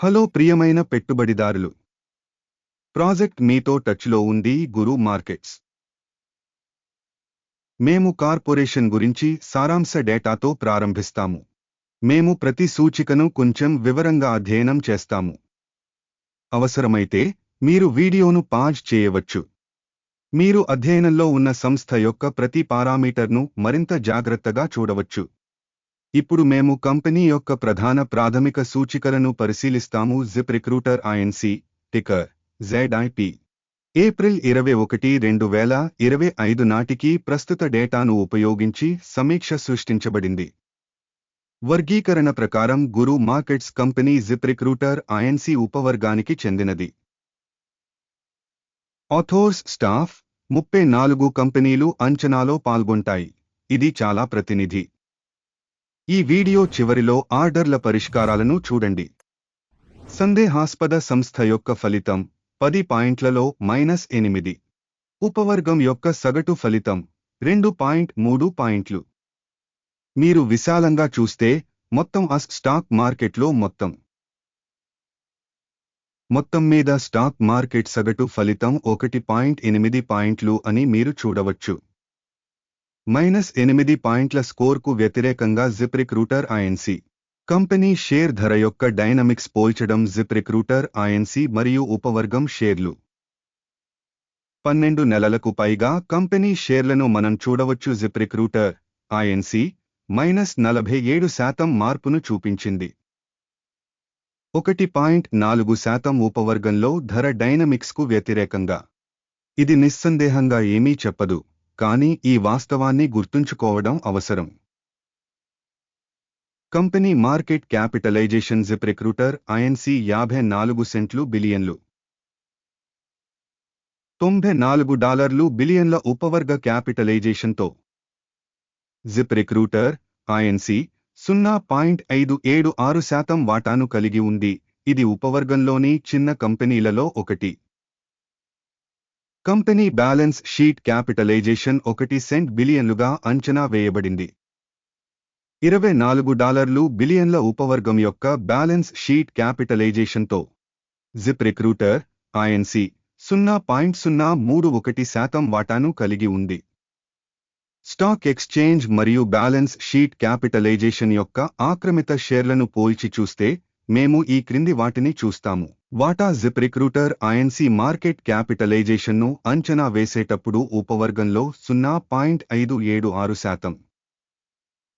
Hello ప్రియమైన పెట్టుబడిదారులు. Project మీతో టచ్లో ఉంది గురు మార్కెట్స్. మేము కార్పొరేషన్ గురించి సారాంశ డేటాతో ప్రారంభిస్తాము. మేము ప్రతి సూచికను కొంచెం వివరంగా అధ్యయనం చేస్తాము. అవసరమైతే మీరు వీడియోను పాజ్ చేయవచ్చు. మీరు అధ్యయనంలో ఉన్న సంస్థ యొక్క ప్రతి పారామీటర్ను మరింత జాగ్రత్తగా చూడవచ్చు. ఇప్పుడు మేము కంపెనీ యొక్క ప్రధాన ప్రాథమిక సూచికలను పరిశీలిస్తాము. Zip Recruiter INC ticker ZIP April ఇరవై ఒకటి రెండు వేల ఇరవై ఐదు నాటికి ప్రస్తుత డేటాను ఉపయోగించి సమీక్ష సృష్టించబడింది. వర్గీకరణ ప్రకారం Guru Markets company Zip Recruiter INC ఉపవర్గానికి చెందినది. ఆథోర్స్ స్టాఫ్ ముప్పై నాలుగు కంపెనీలు అంచనాలో పాల్గొంటాయి. ఇది చాలా ప్రతినిధి. ఈ వీడియో చివరిలో ఆర్డర్ల పరిష్కారాలను చూడండి. సందేహాస్పద సంస్థ యొక్క ఫలితం పది పాయింట్లలో మైనస్ ఎనిమిది. ఉపవర్గం యొక్క సగటు ఫలితం రెండు పాయింట్ మూడు పాయింట్లు. మీరు విశాలంగా చూస్తే మొత్తం అస్ స్టాక్ మార్కెట్లో మొత్తం. మొత్తం మీద స్టాక్ మార్కెట్ సగటు ఫలితం ఒకటి పాయింట్ ఎనిమిది పాయింట్లు అని మీరు చూడవచ్చు. మైనస్ ఎనిమిది పాయింట్ల స్కోర్కు వ్యతిరేకంగా Zip Recruiter INC company share ధర యొక్క డైనమిక్స్ పోల్చడం జిప్ రిక్రూటర్ ఐఎన్సి మరియు ఉపవర్గం షేర్లు. పన్నెండు నెలలకు పైగా కంపెనీ షేర్లను మనం చూడవచ్చు జిప్ రిక్రూటర్ ఐఎన్సి మైనస్ నలభై ఏడు శాతం మార్పును చూపించింది. ఒకటి పాయింట్ నాలుగు శాతం ఉపవర్గంలో ధర డైనమిక్స్కు వ్యతిరేకంగా. ఇది నిస్సందేహంగా ఏమీ చెప్పదు. కానీ ఈ వాస్తవాన్ని గుర్తుంచుకోవడం అవసరం. Company market capitalization Zip Recruiter INC యాభై నాలుగు సెంట్లు బిలియన్లు. తొంభై నాలుగు డాలర్లు బిలియన్ల ఉపవర్గ క్యాపిటలైజేషన్తో. జిప్ రిక్రూటర్ ఐఎన్సి సున్నా పాయింట్ ఐదు ఏడు ఆరు శాతం వాటాను కలిగి ఉంది. ఇది ఉపవర్గంలోని చిన్న కంపెనీలలో ఒకటి. కంపెనీ బ్యాలెన్స్ షీట్ క్యాపిటలైజేషన్ ఒకటి సెంట్ బిలియన్లుగా అంచనా వేయబడింది. ఇరవై నాలుగు డాలర్లు బిలియన్ల ఉపవర్గం యొక్క బ్యాలెన్స్ షీట్ క్యాపిటలైజేషన్తో. జిప్ రిక్రూటర్ ఐఎన్సి సున్నా పాయింట్ సున్నా మూడు ఒకటి శాతం వాటాను కలిగి ఉంది. స్టాక్ ఎక్స్చేంజ్ మరియు బ్యాలెన్స్ షీట్ క్యాపిటలైజేషన్ యొక్క ఆక్రమిత షేర్లను పోల్చి చూస్తే మేము ఈ క్రింది వాటిని చూస్తాము. వాటా జిప్ రిక్రూటర్ ఐఎన్సి మార్కెట్ క్యాపిటలైజేషన్ను అంచనా వేసేటప్పుడు ఉపవర్గంలో సున్నా పాయింట్ ఐదు ఏడు ఆరు శాతం.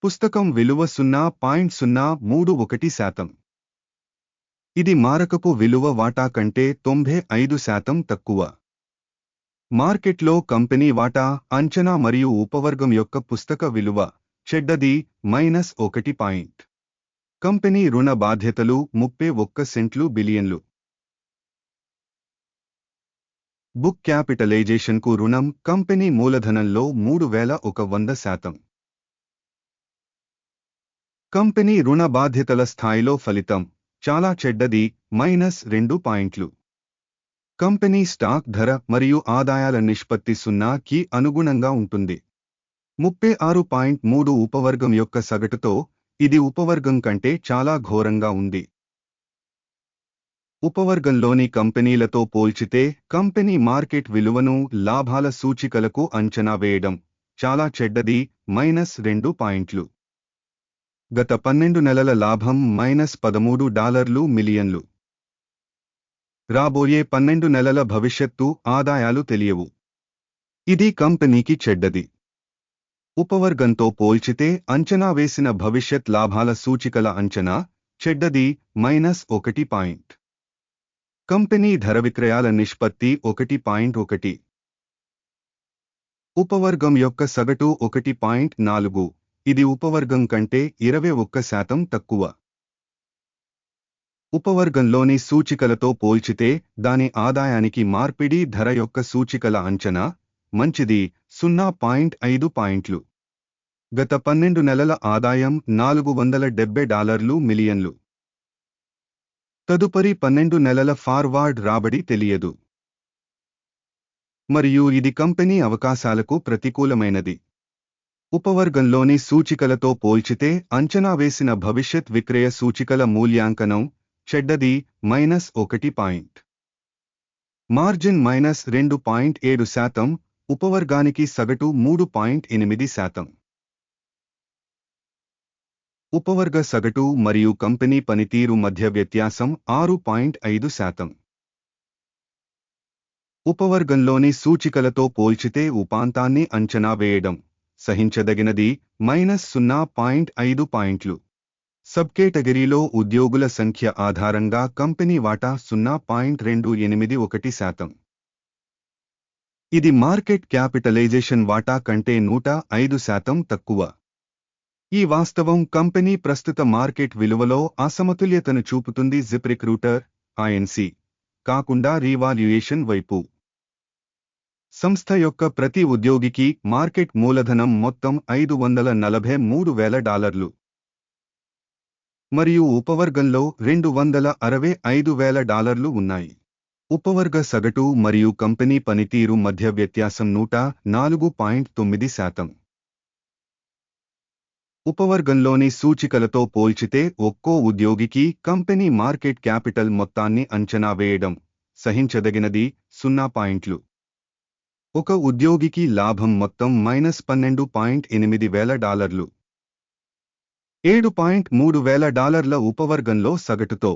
పుస్తకం విలువ సున్నా పాయింట్ సున్నా మూడు ఒకటి శాతం. ఇది మారకపు విలువ వాటా కంటే తొంభై ఐదు శాతం తక్కువ. మార్కెట్లో కంపెనీ వాటా అంచనా మరియు ఉపవర్గం యొక్క పుస్తక విలువ చెడ్డది మైనస్ ఒకటి పాయింట్. కంపెనీ రుణ బాధ్యతలు ముప్పై ఒక్క సెంట్లు బిలియన్లు. బుక్ క్యాపిటలైజేషన్కు రుణం కంపెనీ మూలధనంలో మూడు వేల ఒక వంద శాతం. కంపెనీ రుణ బాధ్యతల స్థాయిలో ఫలితం చాలా చెడ్డది మైనస్ రెండు పాయింట్లు. కంపెనీ స్టాక్ ధర మరియు ఆదాయాల నిష్పత్తి సున్నాకి అనుగుణంగా ఉంటుంది. ముప్పై ఆరు పాయింట్ మూడు ఉపవర్గం యొక్క సగటుతో ఇది ఉపవర్గం కంటే చాలా ఘోరంగా ఉంది. ఉపవర్గంలోని కంపెనీలతో పోల్చితే కంపెనీ మార్కెట్ విలువను లాభాల సూచికలకు అంచనా వేయడం చాలా చెడ్డది మైనస్ రెండు పాయింట్లు. గత పన్నెండు నెలల లాభం మైనస్ పదమూడు డాలర్లు మిలియన్లు. రాబోయే పన్నెండు నెలల భవిష్యత్తు ఆదాయాలు తెలియవు. ఇది కంపెనీకి చెడ్డది. ఉపవర్గంతో పోల్చితే అంచనా వేసిన భవిష్యత్ లాభాల సూచికల అంచనా చెడ్డది మైనస్ ఒకటి పాయింట్. కంపెనీ ధర విక్రయాల నిష్పత్తి ఒకటి పాయింట్ ఒకటి. ఉపవర్గం యొక్క సగటు ఒకటి పాయింట్ నాలుగు. ఇది ఉపవర్గం కంటే ఇరవై ఒక్క శాతం తక్కువ. ఉపవర్గంలోని సూచికలతో పోల్చితే దాని ఆదాయానికి మార్పిడి ధర యొక్క సూచికల అంచనా మంచిది. సున్నా పాయింట్ ఐదు పాయింట్లు. గత పన్నెండు నెలల ఆదాయం నాలుగు వందల డెబ్బై డాలర్లు మిలియన్లు. తదుపరి పన్నెండు నెలల ఫార్వార్డ్ రాబడి తెలియదు. మరియు ఇది కంపెనీ అవకాశాలకు ప్రతికూలమైనది. ఉపవర్గంలోని సూచికలతో పోల్చితే అంచనా వేసిన భవిష్యత్ విక్రయ సూచికల మూల్యాంకనం చెడ్డది మైనస్ ఒకటి పాయింట్. మార్జిన్ మైనస్ రెండు పాయింట్ ఏడు శాతం ఉపవర్గానికి సగటు మూడు పాయింట్ ఎనిమిది శాతం. ఉపవర్గ సగటు మరియు కంపెనీ పనితీరు మధ్య వ్యత్యాసం ఆరు పాయింట్ ఐదు శాతం. ఉపవర్గంలోని సూచికలతో పోల్చితే ఉపాంతాన్ని అంచనా వేయడం సహించదగినది మైనస్ సున్నా పాయింట్ ఐదు పాయింట్లు. సబ్ కేటగిరీలో ఉద్యోగుల సంఖ్య ఆధారంగా కంపెనీ వాటా సున్నా పాయింట్ రెండు ఎనిమిది ఒకటి శాతం. ఇది మార్కెట్ క్యాపిటలైజేషన్ వాటా కంటే నూట ఐదు శాతం తక్కువ. ఈ వాస్తవం కంపెనీ ప్రస్తుత మార్కెట్ విలువలో అసమతుల్యతను చూపుతుంది జిప్ రిక్రూటర్ ఐఎన్సి కాకుండా రీవాల్యుయేషన్ వైపు. సంస్థ యొక్క ప్రతి ఉద్యోగికి మార్కెట్ మూలధనం మొత్తం ఐదు వందల నలభై మూడు వేల డాలర్లు. మరియు ఉపవర్గంలో రెండు వందల అరవై ఐదు వేల డాలర్లు ఉన్నాయి. ఉపవర్గ సగటు మరియు కంపెనీ పనితీరు మధ్య వ్యత్యాసం నూట నాలుగు పాయింట్ తొమ్మిది శాతం. ఉపవర్గంలోని సూచికలతో పోల్చితే ఒక్కో ఉద్యోగికి కంపెనీ మార్కెట్ క్యాపిటల్ మొత్తాన్ని అంచనా వేయడం సహించదగినది సున్నా పాయింట్లు. ఒక ఉద్యోగికి లాభం మొత్తం మైనస్ పన్నెండు పాయింట్ ఎనిమిది వేల డాలర్లు. ఏడు పాయింట్ మూడు వేల డాలర్ల ఉపవర్గంలో సగటుతో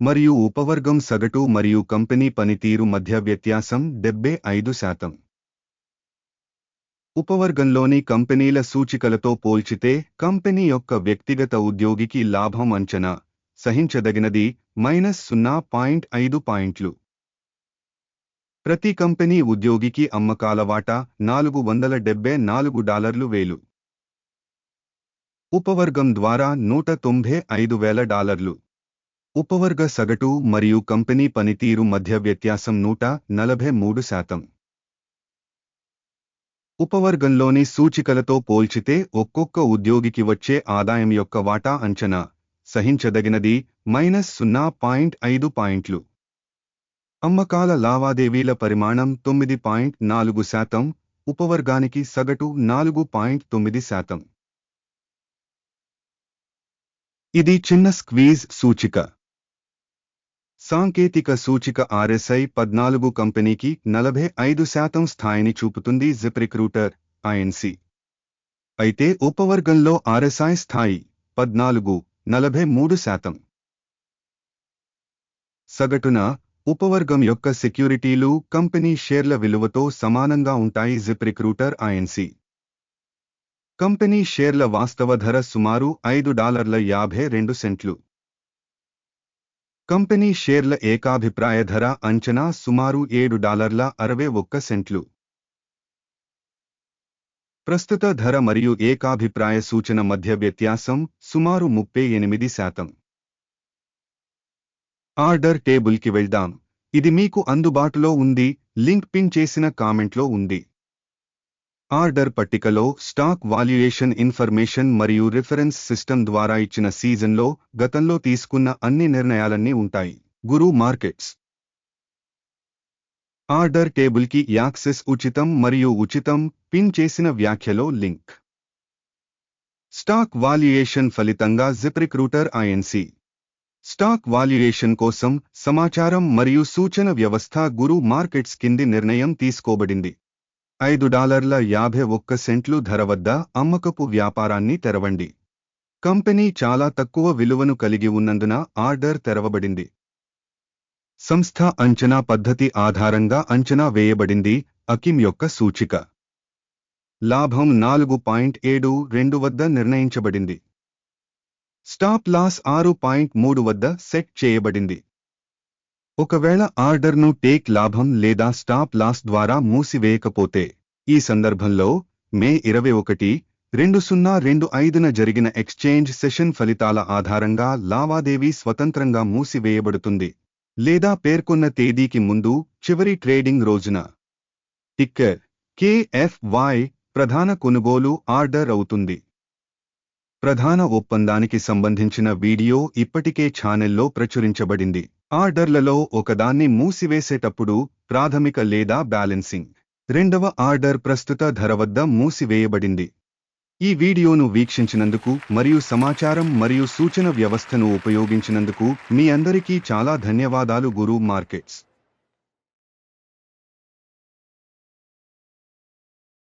మరియు ఉపవర్గం సగటు మరియు కంపెనీ పనితీరు మధ్య వ్యత్యాసం డెబ్బై ఐదు శాతం. ఉపవర్గంలోని కంపెనీల సూచికలతో పోల్చితే కంపెనీ యొక్క వ్యక్తిగత ఉద్యోగికి లాభం అంచనా సహించదగినది మైనస్ సున్నా పాయింట్ ఐదు పాయింట్లు. ప్రతి కంపెనీ ఉద్యోగికి అమ్మకాల వాటా నాలుగు వందల డెబ్బై నాలుగు డాలర్లు వేలు. ఉపవర్గం ద్వారా నూట తొంభై ఐదు వేల డాలర్లు. ఉపవర్గ సగటు మరియు కంపెనీ పనితీరు మధ్య వ్యత్యాసం నూట నలభై మూడు శాతం. ఉపవర్గంలోని సూచికలతో పోల్చితే ఒక్కొక్క ఉద్యోగికి వచ్చే ఆదాయం యొక్క వాటా అంచనా సహించదగినది మైనస్ సున్నా పాయింట్ ఐదు పాయింట్లు. అమ్మకాల లావాదేవీల పరిమాణం తొమ్మిది పాయింట్ నాలుగు శాతం ఉపవర్గానికి సగటు నాలుగు పాయింట్ తొమ్మిది శాతం. ఇది చిన్న స్క్వీజ్ సూచిక. సాంకేతిక సూచిక ఆర్ఎస్ఐ పద్నాలుగు కంపెనీకి నలభై ఐదు శాతం స్థాయిని చూపుతుంది జిప్ రిక్రూటర్ ఐఎన్సి అయితే ఉపవర్గంలో ఆర్ఎస్ఐ స్థాయి పద్నాలుగు నలభై మూడు శాతం. సగటున ఉపవర్గం యొక్క సెక్యూరిటీలు కంపెనీ షేర్ల విలువతో సమానంగా ఉంటాయి జిప్ రిక్రూటర్ ఐఎన్సి కంపెనీ షేర్ల వాస్తవ ధర సుమారు ఐదు డాలర్ల యాభై రెండు సెంట్లు. కంపెనీ షేర్ల ఏకాభిప్రాయ ధర అంచనా సుమారు ఏడు డాలర్ల అరవై ఒక్క సెంట్లు. ప్రస్తుత ధర మరియు ఏకాభిప్రాయ సూచన మధ్య వ్యత్యాసం సుమారు ముప్పై ఎనిమిది శాతం. ఆర్డర్ టేబుల్కి వెళ్దాం. ఇది మీకు అందుబాటులో ఉంది లింక్ పిన్ చేసిన కామెంట్లో ఉంది. ఆర్డర్ పట్టికలో స్టాక్ వాల్యుయేషన్ ఇన్ఫర్మేషన్ మరియు రిఫరెన్స్ సిస్టమ్ ద్వారా ఇచ్చిన సీజన్లో గతంలో తీసుకున్న అన్ని నిర్ణయాలన్నీ ఉంటాయి. Guru Markets. ఆర్డర్ టేబుల్కి యాక్సెస్ ఉచితం మరియు ఉచితం పిన్ చేసిన వ్యాఖ్యలో లింక్. స్టాక్ వాల్యుయేషన్ ఫలితంగా జిప్రిక్రూటర్ ఐఎన్సి స్టాక్ వాల్యుయేషన్ కోసం సమాచారం మరియు సూచన వ్యవస్థ గురు మార్కెట్స్ కింది నిర్ణయం తీసుకోబడింది. ఐదు డాలర్ల యాభై ఒక్క సెంట్లు ధర వద్ద అమ్మకపు వ్యాపారాన్ని తెరవండి. కంపెనీ చాలా తక్కువ విలువను కలిగి ఉన్నందున ఆర్డర్ తెరవబడింది. సంస్థ అంచనా పద్ధతి ఆధారంగా అంచనా వేయబడింది అకిమ్ యొక్క సూచిక. లాభం నాలుగు పాయింట్ ఏడు రెండు వద్ద నిర్ణయించబడింది. స్టాప్ లాస్ ఆరు పాయింట్ మూడు వద్ద సెట్ చేయబడింది. ఒకవేళ ఆర్డర్ను టేక్ లాభం లేదా స్టాప్ లాస్ ద్వారా మూసివేయకపోతే ఈ సందర్భంలో మే ఇరవై ఒకటి రెండు సున్నా రెండు ఐదున జరిగిన ఎక్స్చేంజ్ సెషన్ ఫలితాల ఆధారంగా లావాదేవీ స్వతంత్రంగా మూసివేయబడుతుంది లేదా పేర్కొన్న తేదీకి ముందు చివరి ట్రేడింగ్ రోజున. టిక్కర్ కేఎఫ్వై ప్రధాన కొనుగోలు ఆర్డర్ అవుతుంది. ప్రధాన ఒప్పందానికి సంబంధించిన వీడియో ఇప్పటికే ఛానెల్లో ప్రచురించబడింది. ఆర్డర్లలో ఒకదాన్ని మూసివేసేటప్పుడు ప్రాథమిక లేదా బ్యాలెన్సింగ్. రెండవ ఆర్డర్ ప్రస్తుత ధర వద్ద మూసివేయబడింది. ఈ వీడియోను వీక్షించినందుకు మరియు సమాచారం మరియు సూచన వ్యవస్థను ఉపయోగించినందుకు మీ అందరికీ చాలా ధన్యవాదాలు గురు మార్కెట్స్.